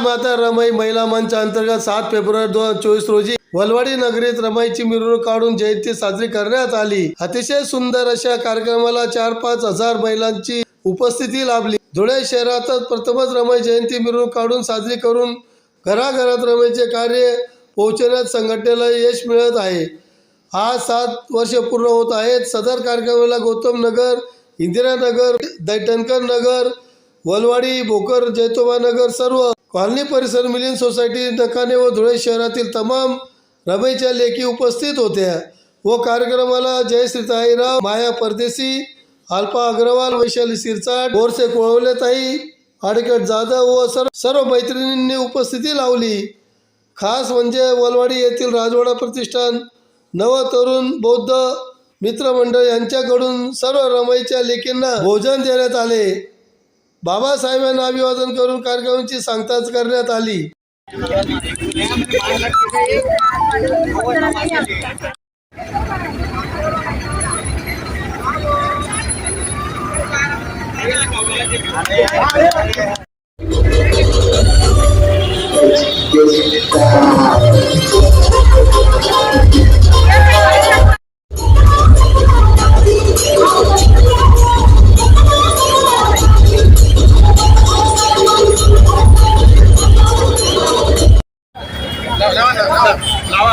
माता रमाई महिला मंच अंतर्गत सात फेब्रुवारी दोन हजार चोवीस रोजी वलवाडी नगरीत रमाईची मिरवणूक काढून जयंती साजरी करण्यात आली. अतिशय सुंदर अशा कार्यक्रमाला चार पाच हजार महिलांची उपस्थिती लाभली. धुळे शहरातच प्रथमच रमाई जयंती मिरवणूक काढून साजरी करून घराघरात रमाईचे कार्य पोहोचण्यात संघटनेला यश मिळत आहे. आज सात वर्ष पूर्ण होत आहेत. सदर कार्यक्रमाला गौतम नगर इंदिरानगर दैटणकर नगर वलवाडी भोकर जैतोबानगर सर्व कॉलनी परिसर मिलिंद सोसायटी नकाने व धुळे शहरातील तमाम रमेच्या लेखी उपस्थित होत्या व कार्यक्रमाला जय श्रीताईराव माया परदेशी अल्पा अग्रवाल वैशाली सिरसाट बोरसे कोळवलेताई आडकट जाधव व सर्व सर्व मैत्रिणींनी उपस्थिती लावली. खास म्हणजे वलवाडी येथील राजवाडा प्रतिष्ठान नव तरुण बौद्ध मित्रमंडळ यांच्याकडून सर्व रमाईच्या लेकींना भोजन देण्यात आले. बाबासाहेबांना अभिवादन करून कार्यक्रमाची सांगताच करण्यात आली.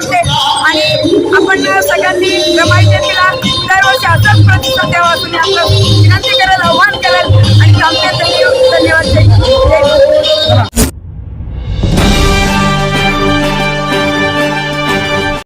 सांगते आणि आपण सगळ्यांनी रमाई जयंतीला दरवर्षी असंच प्रतिसाद द्यावा असून आपलं विनंती करत आव्हान